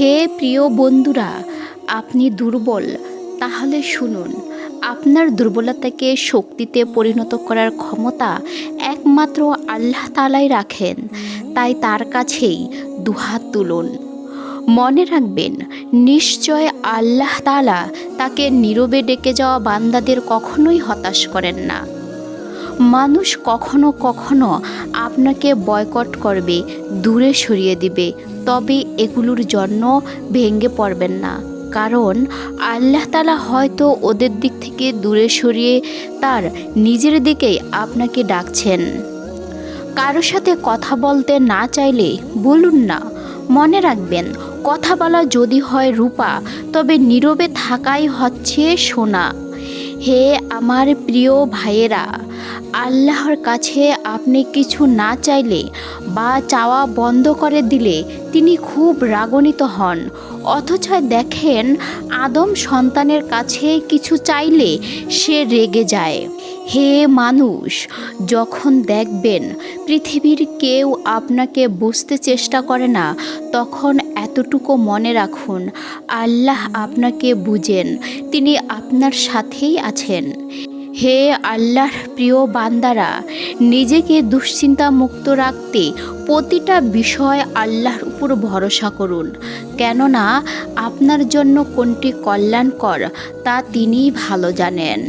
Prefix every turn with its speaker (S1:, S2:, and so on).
S1: হে প্রিয় বন্ধুরা, আপনি দুর্বল, তাহলে শুনুন, আপনার দুর্বলতাকে শক্তিতে পরিণত করার ক্ষমতা একমাত্র আল্লাহ তালাই রাখেন, তাই তার কাছেই দুহাত তুলুন। মনে রাখবেন, নিশ্চয় আল্লাহ তালা তাকে নীরবে ডেকে যাওয়া বান্দাদের কখনোই হতাশ করেন না। মানুষ কখনো কখনো আপনাকে বয়কট করবে, দূরে সরিয়ে দিবে। তবে এগুলোর জন্য ভেঙে পড়বেন না। কারণ আল্লাহ তালা হয়তো ওদের দিক থেকে দূরে সরিয়ে তার নিজের দিকেই আপনাকে ডাকছেন। কারোর সাথে কথা বলতে না চাইলে বলুন না। মনে রাখবেন, কথা বলা যদি হয় রূপা, তবে নীরবে থাকাই হচ্ছে সোনা। হে আমার প্রিয় ভাইয়েরা, আল্লাহর কাছে আপনি কিছু না চাইলে বা চাওয়া বন্ধ করে দিলে তিনি খুব রাগণিত হন। অথচ দেখেন, আদম সন্তানের কাছে কিছু চাইলে সে রেগে যায়। হে মানুষ, যখন দেখবেন পৃথিবীর কেউ আপনাকে বুঝতে চেষ্টা করে না, তখন এতটুকু মনে রাখুন, আল্লাহ আপনাকে বুঝেন, তিনি আপনার সাথেই আছেন। হে আল্লাহর প্রিয় বান্দারা, নিজেকে দুশ্চিন্তা মুক্ত রাখতে প্রতিটা বিষয় আল্লাহর উপর ভরসা করুন, কেননা আপনার জন্য কোনটি কল্যাণকর তা তিনিই ভালো জানেন।